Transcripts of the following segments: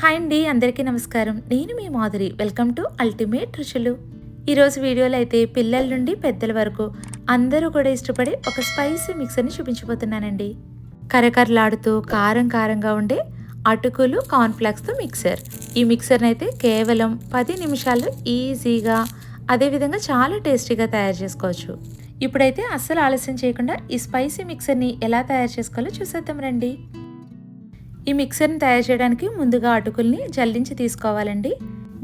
Hi అండి అందరికీ నమస్కారం. నేను మీ Madhuri. Welcome to ultimate Ruchulu. ఈరోజు వీడియోలో అయితే పిల్లల నుండి పెద్దల వరకు అందరూ కూడా ఇష్టపడే ఒక స్పైసీ మిక్సర్ని చూపించబోతున్నానండి. కరకరలాడుతూ కారం కారంగా ఉండే అటుకులు కార్న్ఫ్లాక్స్తో మిక్సర్. ఈ మిక్సర్ని అయితే కేవలం పది నిమిషాలు ఈజీగా అదేవిధంగా చాలా టేస్టీగా తయారు చేసుకోవచ్చు. ఇప్పుడైతే అస్సలు ఆలస్యం చేయకుండా ఈ స్పైసీ మిక్సర్ని ఎలా తయారు చేసుకోవాలో చూసేద్దాం రండి. ఈ మిక్సర్ని తయారు చేయడానికి ముందుగా అటుకుల్ని జల్లించి తీసుకోవాలండి.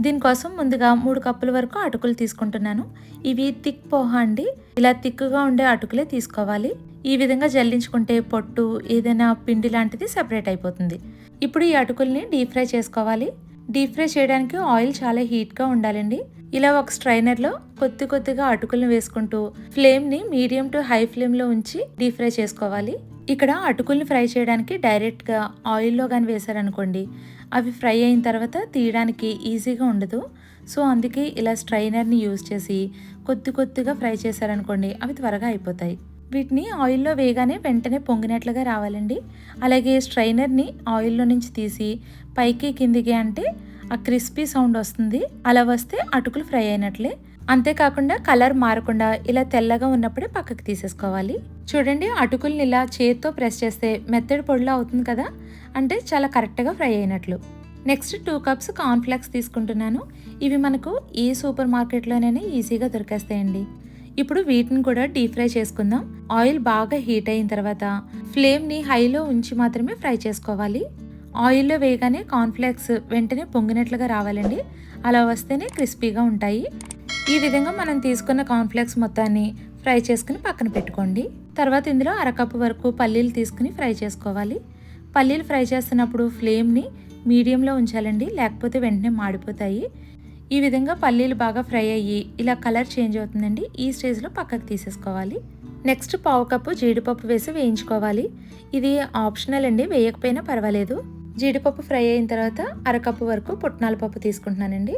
దీనికోసం ముందుగా మూడు కప్పుల వరకు అటుకులు తీసుకుంటున్నాను. ఇవి థిక్ పోహా అండి. ఇలా థిక్గా ఉండే అటుకులే తీసుకోవాలి. ఈ విధంగా జల్లించుకుంటే పొట్టు ఏదైనా పిండి లాంటిది సెపరేట్ అయిపోతుంది. ఇప్పుడు ఈ అటుకుల్ని డీప్ ఫ్రై చేసుకోవాలి. డీప్ ఫ్రై చేయడానికి ఆయిల్ చాలా హీట్గా ఉండాలండి. ఇలా ఒక స్ట్రైనర్లో కొద్ది కొద్దిగా అటుకులను వేసుకుంటూ ఫ్లేమ్ని మీడియం టు హై ఫ్లేమ్లో ఉంచి డీప్ ఫ్రై చేసుకోవాలి. ఇక్కడ అటుకుల్ని ఫ్రై చేయడానికి డైరెక్ట్గా ఆయిల్లో కానీ వేశారనుకోండి అవి ఫ్రై అయిన తర్వాత తీయడానికి ఈజీగా ఉండదు. సో అందుకే ఇలా స్ట్రైనర్ని యూజ్ చేసి కొద్ది కొద్దిగా ఫ్రై చేశారనుకోండి అవి త్వరగా అయిపోతాయి. వీటిని ఆయిల్లో వేయగానే వెంటనే పొంగినట్లుగా రావాలండి. అలాగే స్ట్రైనర్ని ఆయిల్లో నుంచి తీసి పైకి కిందికి అంటే ఆ క్రిస్పీ సౌండ్ వస్తుంది అలా వస్తే అటుకులు ఫ్రై అయినట్లే. అంతేకాకుండా కలర్ మారకుండా ఇలా తెల్లగా ఉన్నప్పుడే పక్కకి తీసేసుకోవాలి. చూడండి అటుకుల్ని ఇలా చేత్తో ప్రెస్ చేస్తే మెత్తడి పొడిలా అవుతుంది కదా? అంటే చాలా కరెక్ట్గా ఫ్రై అయినట్లు. నెక్స్ట్ టూ కప్స్ కార్న్ఫ్లెక్స్ తీసుకుంటున్నాను. ఇవి మనకు ఈ సూపర్ మార్కెట్లోనే ఈజీగా దొరికేస్తాయండి. ఇప్పుడు వీటిని కూడా డీప్ ఫ్రై చేసుకుందాం. ఆయిల్ బాగా హీట్ అయిన తర్వాత ఫ్లేమ్ని హైలో ఉంచి మాత్రమే ఫ్రై చేసుకోవాలి. ఆయిల్లో వేయగానే కార్న్ఫ్లెక్స్ వెంటనే పొంగినట్లుగా రావాలండి. అలా వస్తేనే క్రిస్పీగా ఉంటాయి. ఈ విధంగా మనం తీసుకున్న కార్న్ఫ్లెక్స్ మొత్తాన్ని ఫ్రై చేసుకుని పక్కన పెట్టుకోండి. తర్వాత ఇందులో అరకప్పు వరకు పల్లీలు తీసుకుని ఫ్రై చేసుకోవాలి. పల్లీలు ఫ్రై చేస్తున్నప్పుడు ఫ్లేమ్ని మీడియంలో ఉంచాలండి. లేకపోతే వెంటనే మాడిపోతాయి. ఈ విధంగా పల్లీలు బాగా ఫ్రై అయ్యి ఇలా కలర్ చేంజ్ అవుతుందండి. ఈ స్టేజ్లో పక్కకు తీసేసుకోవాలి. నెక్స్ట్ పావు కప్పు జీడిపప్పు వేసి వేయించుకోవాలి. ఇది ఆప్షనల్ అండి. వేయకపోయినా పర్వాలేదు. జీడిపప్పు ఫ్రై అయిన తర్వాత అరకప్పు వరకు పుట్నాల పప్పు తీసుకుంటున్నానండి.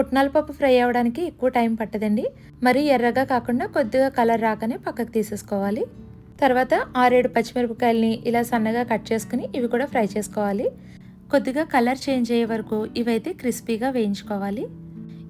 పుట్నాల పప్పు ఫ్రై అవ్వడానికి ఎక్కువ టైం పట్టదండి. మరీ ఎర్రగా కాకుండా కొద్దిగా కలర్ రాగానే పక్కకు తీసేసుకోవాలి. తర్వాత ఆరేడు పచ్చిమిరపకాయలని ఇలా సన్నగా కట్ చేసుకుని ఇవి కూడా ఫ్రై చేసుకోవాలి. కొద్దిగా కలర్ చేంజ్ అయ్యే వరకు ఇవైతే క్రిస్పీగా వేయించుకోవాలి.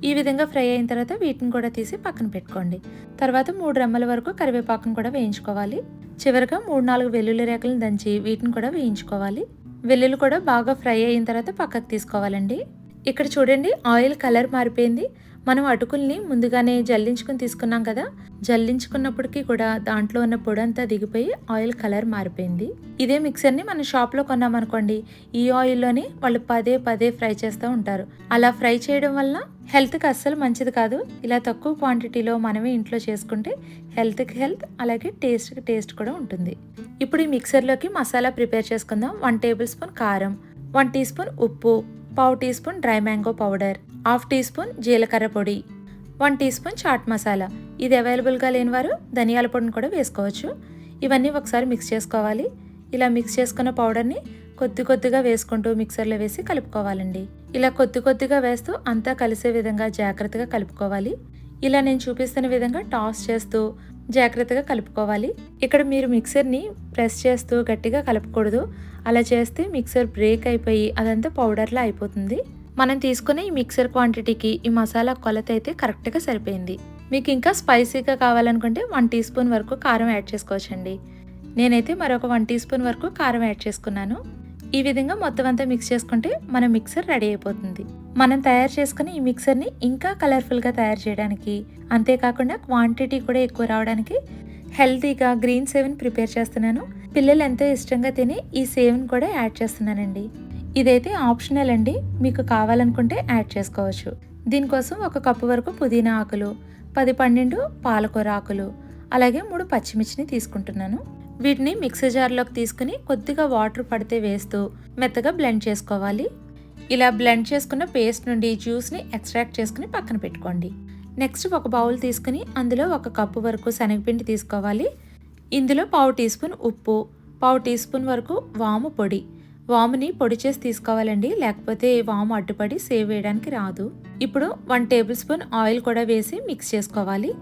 ఈ విధంగా ఫ్రై అయిన తర్వాత వీటిని కూడా తీసి పక్కన పెట్టుకోండి. తర్వాత మూడు రెమ్మల వరకు కరివేపాకును కూడా వేయించుకోవాలి. చివరిగా మూడు నాలుగు వెల్లుల్లి రేకలను దంచి వీటిని కూడా వేయించుకోవాలి. వెల్లుల్లి కూడా బాగా ఫ్రై అయిన తర్వాత పక్కకు తీసుకోవాలండి. ఇక్కడ చూడండి ఆయిల్ కలర్ మారిపోయింది. మనం అటుకుల్ని ముందుగానే జల్లించుకుని తీసుకున్నాం కదా. జల్లించుకున్నప్పటికీ కూడా దాంట్లో ఉన్న పొడి అంతా దిగిపోయి ఆయిల్ కలర్ మారిపోయింది. ఇదే మిక్సర్ని మన షాప్లో కొన్నామనుకోండి ఈ ఆయిల్లోనే వాళ్ళు పదే పదే ఫ్రై చేస్తూ ఉంటారు. అలా ఫ్రై చేయడం వల్ల హెల్త్కి అస్సలు మంచిది కాదు. ఇలా తక్కువ క్వాంటిటీలో మనమే ఇంట్లో చేసుకుంటే హెల్త్కి హెల్త్ అలాగే టేస్ట్కి టేస్ట్ కూడా ఉంటుంది. ఇప్పుడు ఈ మిక్సర్లోకి మసాలా ప్రిపేర్ చేసుకుందాం. వన్ టేబుల్ స్పూన్ కారం వన్ టీ స్పూన్ ఉప్పు పావు teaspoon dry mango powder half teaspoon జీలకర్ర పొడి one teaspoon chaat masala. ఇది అవైలబుల్గా లేని వారు ధనియాల పొడిని కూడా వేసుకోవచ్చు. ఇవన్నీ ఒకసారి మిక్స్ చేసుకోవాలి. ఇలా మిక్స్ చేసుకున్న పౌడర్ని కొద్ది కొద్దిగా వేసుకుంటూ మిక్సర్లో వేసి కలుపుకోవాలండి. ఇలా కొద్ది కొద్దిగా వేస్తూ అంతా కలిసే విధంగా జాగ్రత్తగా కలుపుకోవాలి. ఇలా నేను చూపిస్తున్న విధంగా టాస్ చేస్తూ జాగ్రత్తగా కలుపుకోవాలి. ఇక్కడ మీరు మిక్సర్ని ప్రెస్ చేస్తూ గట్టిగా కలపకూడదు. అలా చేస్తే మిక్సర్ బ్రేక్ అయిపోయి అదంతా పౌడర్లా అయిపోతుంది. మనం తీసుకునే ఈ మిక్సర్ క్వాంటిటీకి ఈ మసాలా కొలత అయితే కరెక్ట్గా సరిపోయింది. మీకు ఇంకా స్పైసీగా కావాలనుకుంటే వన్ టీ స్పూన్ వరకు కారం యాడ్ చేసుకోవచ్చండి. నేనైతే మరొక వన్ టీ స్పూన్ వరకు కారం యాడ్ చేసుకున్నాను. ఈ విధంగా మొత్తం అంతా మిక్స్ చేసుకుంటే మన మిక్సర్ రెడీ అయిపోతుంది. మనం తయారు చేసుకుని ఈ మిక్సర్ని ఇంకా కలర్ఫుల్గా తయారు చేయడానికి అంతేకాకుండా క్వాంటిటీ కూడా ఎక్కువ రావడానికి హెల్తీగా గ్రీన్ సేవన్ ప్రిపేర్ చేస్తున్నాను. పిల్లలు ఎంతో ఇష్టంగా తిని ఈ సేవన్ కూడా యాడ్ చేస్తున్నానండి. ఇదైతే ఆప్షనల్ అండి. మీకు కావాలనుకుంటే యాడ్ చేసుకోవచ్చు. దీనికోసం ఒక కప్పు వరకు పుదీనా ఆకులు పది పన్నెండు పాలకూర ఆకులు అలాగే మూడు పచ్చిమిర్చిని తీసుకుంటున్నాను. వీటిని మిక్సీ జార్లోకి తీసుకుని కొద్దిగా వాటర్ పడితే వేస్తూ మెత్తగా బ్లెండ్ చేసుకోవాలి. ఇలా బ్లెండ్ చేసుకున్న పేస్ట్ నుండి జ్యూస్ని ఎక్స్ట్రాక్ట్ చేసుకుని పక్కన పెట్టుకోండి. నెక్స్ట్ ఒక బౌల్ తీసుకుని అందులో ఒక కప్పు వరకు శనగపిండి తీసుకోవాలి. ఇందులో పావు టీ స్పూన్ ఉప్పు పావు టీ స్పూన్ వరకు వాము పొడి. వాముని పొడి చేసి తీసుకోవాలండి లేకపోతే వాము అడ్డుపడి సేవ్ వేయడానికి రాదు. ఇప్పుడు వన్ టేబుల్ స్పూన్ ఆయిల్ కూడా వేసి మిక్స్ చేసుకోవాలి.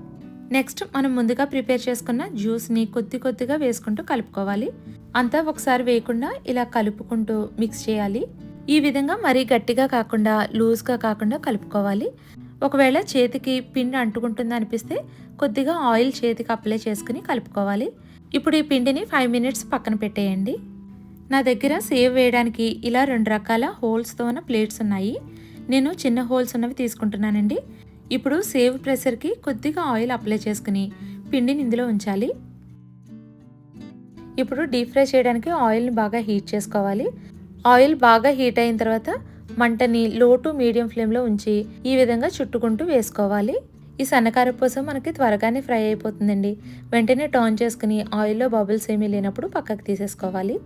నెక్స్ట్ మనం ముందుగా ప్రిపేర్ చేసుకున్న జ్యూస్ని కొద్ది కొద్దిగా వేసుకుంటూ కలుపుకోవాలి. అంతా ఒకసారి వేయకుండా ఇలా కలుపుకుంటూ మిక్స్ చేయాలి. ఈ విధంగా మరీ గట్టిగా కాకుండా లూజ్గా కాకుండా కలుపుకోవాలి. ఒకవేళ చేతికి పిండి అంటుకుంటుంది అనిపిస్తే కొద్దిగా ఆయిల్ చేతికి అప్లై చేసుకుని కలుపుకోవాలి. ఇప్పుడు ఈ పిండిని ఫైవ్ మినిట్స్ పక్కన పెట్టేయండి. నా దగ్గర సేవ్ వేయడానికి ఇలా రెండు రకాల హోల్స్తో ఉన్న ప్లేట్స్ ఉన్నాయి. నేను చిన్న హోల్స్ ఉన్నవి తీసుకుంటున్నానండి. ఇప్పుడు సేవ్ ప్రెషర్కి కొద్దిగా ఆయిల్ అప్లై చేసుకుని పిండిని ఇందులో ఉంచాలి. ఇప్పుడు డీప్ ఫ్రై చేయడానికి ఆయిల్ని బాగా హీట్ చేసుకోవాలి. ఆయిల్ బాగా హీట్ అయిన తర్వాత మంటని లో టు మీడియం ఫ్లేమ్లో ఉంచి ఈ విధంగా చుట్టుకుంటూ వేసుకోవాలి. ఈ సన్నకార కోసం మనకి త్వరగానే ఫ్రై అయిపోతుందండి. వెంటనే టర్న్ చేసుకుని ఆయిల్లో బబుల్స్ ఏమీ లేనప్పుడు పక్కకు తీసేసుకోవాలి.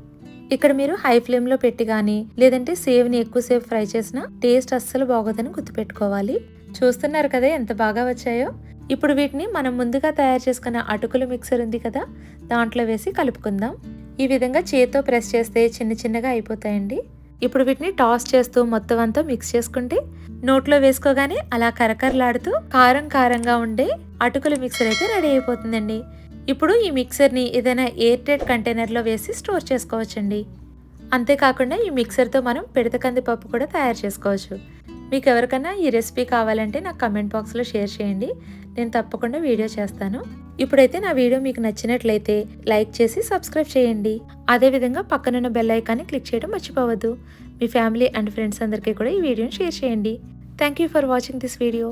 ఇక్కడ మీరు హై ఫ్లేమ్లో పెట్టి కానీ లేదంటే సేవ్ని ఎక్కువసేపు ఫ్రై చేసినా టేస్ట్ అస్సలు బాగోదని గుర్తుపెట్టుకోవాలి. చూస్తున్నారు కదా ఎంత బాగా వచ్చాయో? ఇప్పుడు వీటిని మనం ముందుగా తయారు చేసుకున్న అటుకుల మిక్సర్ ఉంది కదా దాంట్లో వేసి కలుపుకుందాం. ఈ విధంగా చేతితో ప్రెస్ చేస్తే చిన్న చిన్నగా అయిపోతాయండి. ఇప్పుడు వీటిని టాస్ చేస్తూ మొత్తం అంతా మిక్స్ చేసుకుంటే నోట్లో వేసుకోగానే అలా కరకరలాడుతూ కారం కారంగా ఉండే అటుకుల మిక్సర్ అయితే రెడీ అయిపోతుందండి. ఇప్పుడు ఈ మిక్సర్ని ఏదైనా ఎయిర్ టైట్ కంటైనర్లో వేసి స్టోర్ చేసుకోవచ్చండి. అంతేకాకుండా ఈ మిక్సర్తో మనం పిడత కందిపప్పు కూడా తయారు చేసుకోవచ్చు. మీకు ఎవరికైనా ఈ రెసిపీ కావాలంటే నాకు కమెంట్ బాక్స్లో షేర్ చేయండి. నేను తప్పకుండా వీడియో చేస్తాను. ఇప్పుడైతే నా వీడియో మీకు నచ్చినట్లయితే లైక్ చేసి సబ్స్క్రైబ్ చేయండి. అదేవిధంగా పక్కనున్న బెల్ ఐకాన్ని క్లిక్ చేయడం మర్చిపోవద్దు. మీ ఫ్యామిలీ అండ్ ఫ్రెండ్స్ అందరికీ కూడా ఈ వీడియోని షేర్ చేయండి. Thank you for watching this video.